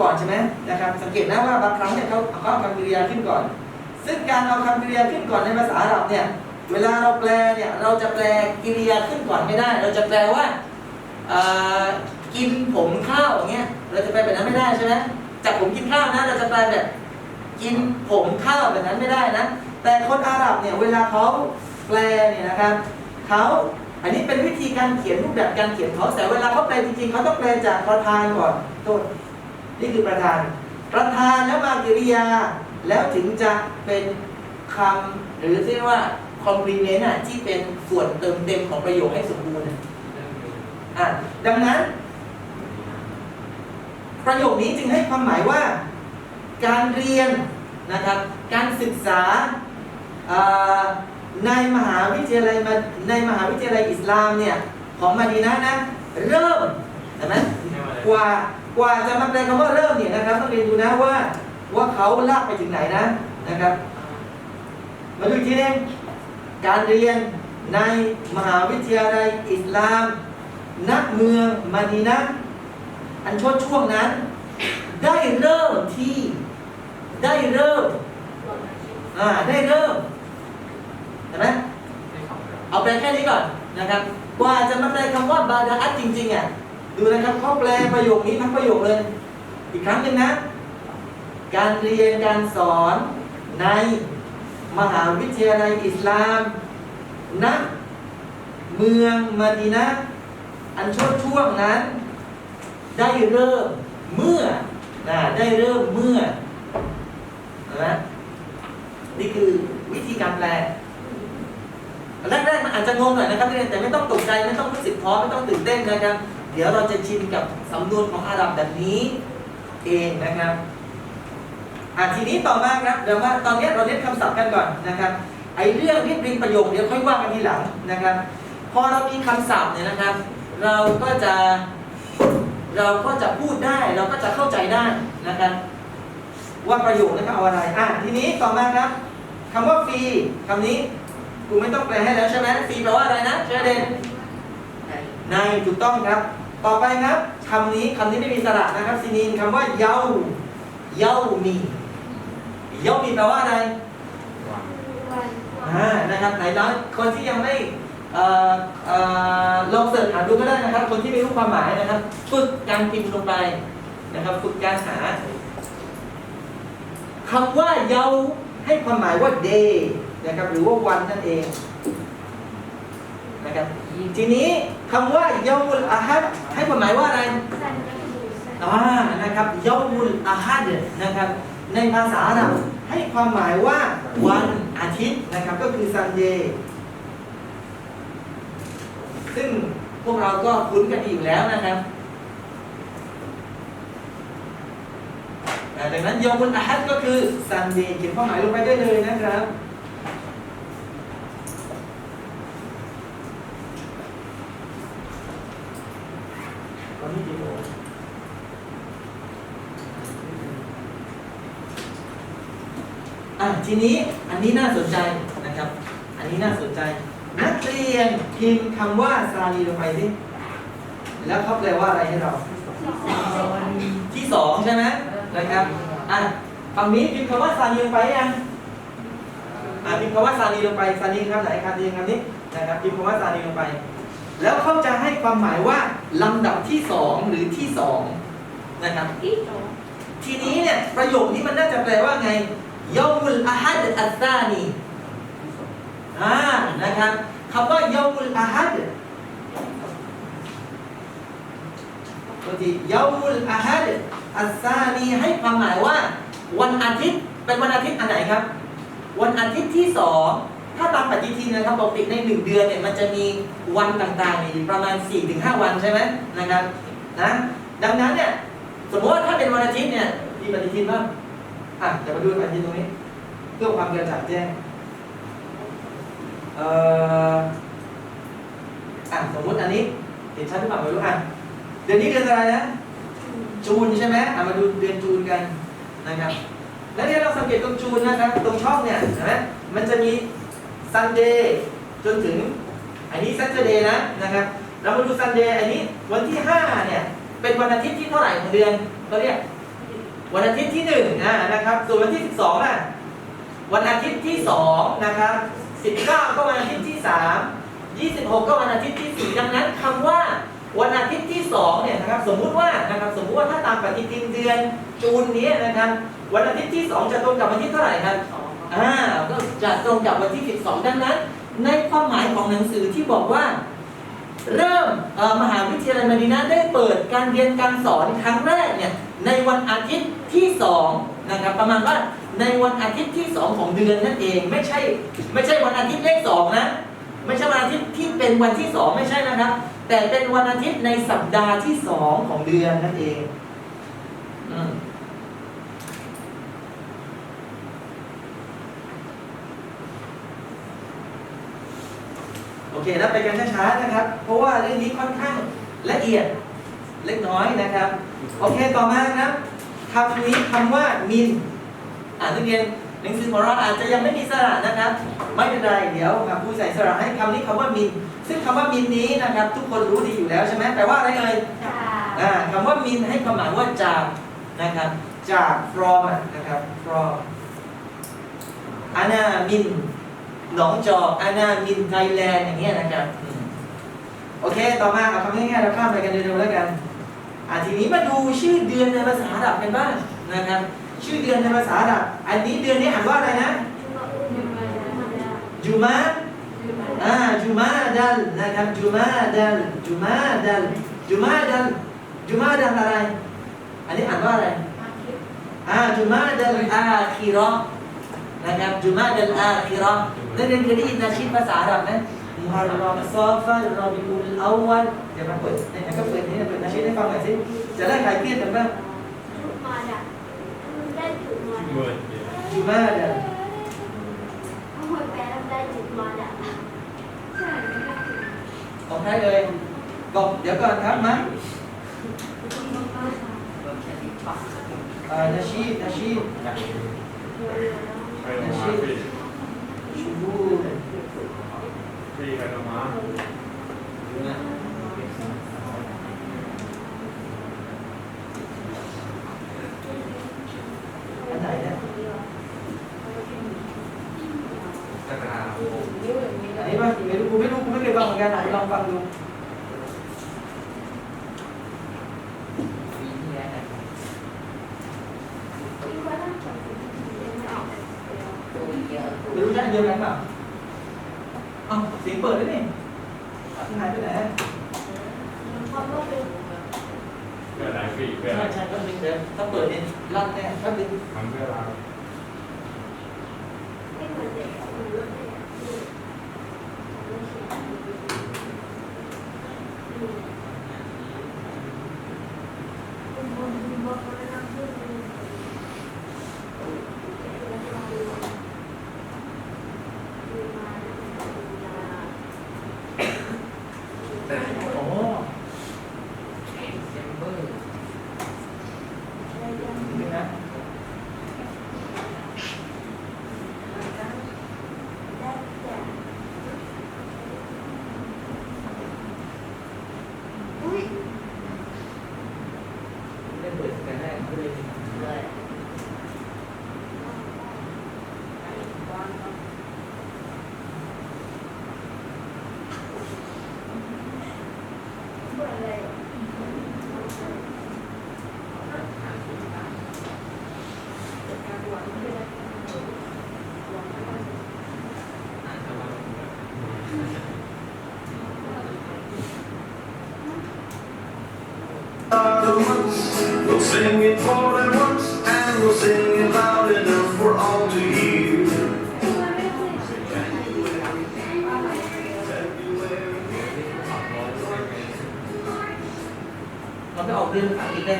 ก่อนใช่ไหมนะครับ สังเกตนะว่าบางครั้งเนี่ยเขาเขาเอาคำกริยาขึ้นก่อน ซึ่งการเอาคำกริยาขึ้นก่อนในภาษาอาหรับเนี่ย เวลาเราแปลเนี่ยเราจะแปลกริยาขึ้นก่อนไม่ได้ เราจะแปลว่ากินผมข้าวอย่างเงี้ย เราจะแปลแบบนั้นไม่ได้ใช่ไหมจากผมกินข้าวนะเราจะแปลแบบกินผมข้าวแบบนั้นไม่ได้นะ แต่คนอาหรับเนี่ยเวลาเขาแปลเนี่ยนะครับเขาอันนี้เป็นวิธีการเขียนรูปแบบการเขียนเขาแต่เวลาเขาแปลจริงๆเขาต้องแปลจากประธานก่อนโทษ นี่คือประธาน ประธานแล้วมากริยา แล้วถึงจะเป็นคำหรือที่เรียกว่า complement อะที่เป็นส่วนเติมเต็มของประโยคให้สมบูรณ์อะดังนั้น ประโยคนี้จึงให้ความหมายว่า การเรียนนะครับ การศึกษาในมหาวิทยาลัยในมหาวิทยาลัยอิสลามเนี่ยของมาดีนะนะ เริ่มเห็นไหม กว่ากว่าจะมาแปลคำว่าเริ่มเนี่ยนะครับต้องเรียนดูนะว่าว่าเขาลากไปถึงไหนนะนะครับ มาดูทีนึงการเรียนในมหาวิทยาลัยอิสลามณเมืองมาดีนะอันช่วงช่วงนั้น ได้เริ่มที่ได้เริ่มอ่าได้เริ่มเห็นไหมเอาแปลแค่นี้ก่อนนะครับ กว่าจะมาแปลคำว่าบาดาอัตจริงๆอะ ดูนะครับเขาแปลประโยคนี้ทั้งประโยคเลย อีกครั้งหนึ่งนะ การเรียนการสอนในมหาวิทยาลัยอิสลามณเมืองมาดีนะอันช่วงช่วงนั้น ได้เริ่มเมื่อนะได้เริ่มเมื่อนไหมนี่คือวิธีการแปลแรกๆมันอาจจะงงหน่อยนะครับเรียนแต่ไม่ต้องตกใจไม่ต้องรู้สึกท้อไม่ต้องตื่นเต้นนะครับ ดี๋ยวเราจะชินกับสำนวนของอาหรับแบบนี้เองนะครับอะทีนี้ต่อมาครับเดี๋ยวว่าตอนนี้เราเน้นคำศัพท์กันก่อนนะครับไอ้เรื่องเรียบเรียงประโยคเดี๋ยวค่อยว่ากันทีหลังนะครับ พอเรามีคำศัพท์เนี่ยนะครับ เราก็จะเราก็จะพูดได้เราก็จะเข้าใจได้นะครับ ว่าประโยคนั้นเขาเอาอะไรอะทีนี้ต่อมาครับคำว่าฟรีคำนี้กูไม่ต้องแปลให้แล้วใช่ไหมฟรีแปลว่าอะไรนะเชอเดนในถูกต้องครับ ต่อไปครับคำนี้คำนี้ไม่มีสระนะครับซีนีนคำว่าเยาเยามีเยามีแปลว่าอะไรอ่านะครับไหนน้อยคนที่ยังไม่เอ่อเอ่อลองเสิร์ชหาดูก็ได้นะครับ คนที่ไม่รู้ความหมายนะครับ ฝึกการพิมพ์ลงไปนะครับ ฝึกการหาคำว่าเยาให้ความหมายว่า day นะครับ หรือว่าวันนั่นเองนะครับ ทีนี้คำว่ายามุลอาฮัดให้ความหมายว่าอะไรอ่านะครับยอมุลอาฮัดนะครับ ในภาษาอาหรับให้ความหมายว่าวันอาทิตย์นะครับก็คือซันเดย์ซึ่งพวกเราก็คุ้นกันดีอยู่แล้วนะครับดังนั้นยอมุลอาฮัดก็คือซันเดย์เขียนความหมายลงไปได้เลยนะครับ ตอนนี้กี่โมง อะทีนี้อันนี้น่าสนใจนะครับ อันนี้น่าสนใจ นักเรียนพิมพ์คำว่าซาลีลงไปสิแล้วเขาแปลว่าอะไรให้เรา ที่สองใช่ไหมนะครับอะฝั่งนี้พิมพ์คำว่าซาลีลงไปยังอะพิมพ์คำว่าซาลีลงไปซาลีคำไหนคำนี้คำนี้นะครับพิมพ์คำว่าซาลีลงไป แล้วเขาจะให้ความหมายว่าลำดับที่สองหรือที่สองนะครับ ทีนี้เนี่ยประโยคนี้มันน่าจะแปลว่าไง ยอมุลอาฮัดอัลซานีอ่านะครับคำว่ายอมุลอาฮัดบางทียอมุลอาฮัดอัลซานีให้ความหมายว่า วันอาทิตย์เป็นวันอาทิตย์อันไหนครับ วันอาทิตย์ที่สองถ้าตามปฏิทินนะครับปกติในหนึ่งเดือนเนี่ยมันจะมีวันต่างๆเนี่ยอยู่ประมาณ 4-5 วันใช่ไหมนะครับนะดังนั้นเนี่ยสมมติว่าถ้าเป็นวันอาทิตย์เนี่ยมีปฏิทินบ้าง อะเดี๋ยวมาดูปฏิทินตรงนี้ เพื่อความกระจ่างแจ้งเอ่ออะสมมติอันนี้เห็นชัดหรือเปล่าไม่รู้อะเดือนนี้เดือนอะไรนะ จูนใช่ไหมอะมาดูเดือนจูนกันนะครับ แล้วเนี่ยเราสังเกตตรงจูนนะครับ ตรงช่องเนี่ยเห็นไหมมันจะมีซันเดย์จนถึง อันนี้ซันเดย์นะนะครับ เรามาดูซันเดย์อันนี้วันที่ 5 เนี่ย เป็นวันอาทิตย์ที่เท่าไหร่ของเดือนเขาเรียก วันอาทิตย์ที่หนึ่งอ่านะครับ ส่วนวันที่สิบสองอะวันอาทิตย์ที่สองนะครับสิบเก้าก็วันอาทิตย์ที่สามยี่สิบหกก็วันอาทิตย์ที่สี่ดังนั้นคำว่าวันอาทิตย์ที่สองเนี่ยนะครับสมมุติว่านะครับสมมุติว่าถ้าตามปฏิทินเดือนจูนนี้นะครับวันอาทิตย์ที่สองจะตรงกับวันที่เท่าไหร่ครับอ่าก็จะตรงกับวันที่ 12 ดังนั้น ในความหมายของหนังสือที่บอกว่า เริ่มมหาวิทยาลัยมดีนาได้เปิดการเรียนการสอนครั้งแรกเนี่ยในวันอาทิตย์ที่2นะครับประมาณว่าในวันอาทิตย์ที่ 2 ของเดือนนั่นเองไม่ใช่ไม่ใช่วันอาทิตย์เลข2นะไม่ใช่วันอาทิตย์ที่เป็นวันที่ 2 ไม่ใช่นะครับ แต่เป็นวันอาทิตย์ในสัปดาห์ที่ 2 ของเดือนนั่นเองอืม โอเคแล้วไปกันช้าๆนะครับ เพราะว่าเรื่องนี้ค่อนข้างละเอียดเล็กน้อยนะครับ โอเคต่อมาครับคำนี้คำว่ามินอ่านนักเรียนหนังสือของเราอาจจะยังไม่มีสระนะครับ ไม่เป็นไรเดี๋ยวครูใส่สระให้คำนี้คำว่ามิน ซึ่งคำว่ามินนี้นะครับ ทุกคนรู้ดีอยู่แล้วใช่ไหมแปลว่าอะไรเอ่ยอ่าคำว่ามินให้ความหมายว่าจากนะครับจาก from อะนะครับ from อานามิน หนองจอกอานามินไทยแลนด์อย่างเงี้ยนะครับอืมโอเค ต่อมาเอาคำง่ายๆเราข้ามไปกันเร็วๆแล้วกันอ่าทีนี้มาดูชื่อเดือนในภาษาอาหรับกันบ้างนะครับ ชื่อเดือนในภาษาอาหรับ อันนี้เดือนนี้อ่านว่าอะไรนะจูมาอ่าจูมาดัลนะครับจูมาดัลจูมาดัลจูมาดัลจูมาดัลอะไร อันนี้อ่านว่าอะไรอ่าจุมาดัลอาคิเราะห์นะครับจุมาดัลอ าคิเราะห์นักเรียนเคยได้ยินนาชีดภาษาอาหรับไหมมุฮัรรอมซอฟัลรอบิอุลอาวัลเดี๋ยวมาเปิดไหนๆก็เปิดนี่เปิดนาชีดให้ฟังหน่อยสิจะได้คลายเครียดกันบ้างจุมาดัลของใครเอ่ยบอกเดี๋ยวก่อนครับมาอ่า ใครลงมาพี่ชูบูพี่ใครลงมาอันไหนเนี่ยอันนี้ป่ะไม่รู้กูไม่รู้กูไม่เคยฟังเหมือนกันไหนลองฟังดู ไม่รู้ได้เดียวกันเปล่าเอ้าเสียงเปิดแล้วนี่อะหายไปไหนเพื่ออะไรพี่เพื่อใช่อะไรใช่ก็นึงเดี๋ยวถ้าเปิดเนี่ยลั่นแน่ถ้าดึงทำเพื่อเราโอ้ดึงนะไม่เปิด กัน sing it more than once, and we'll sing it loud enough for all to hear. Nó biết học viên phải đi cái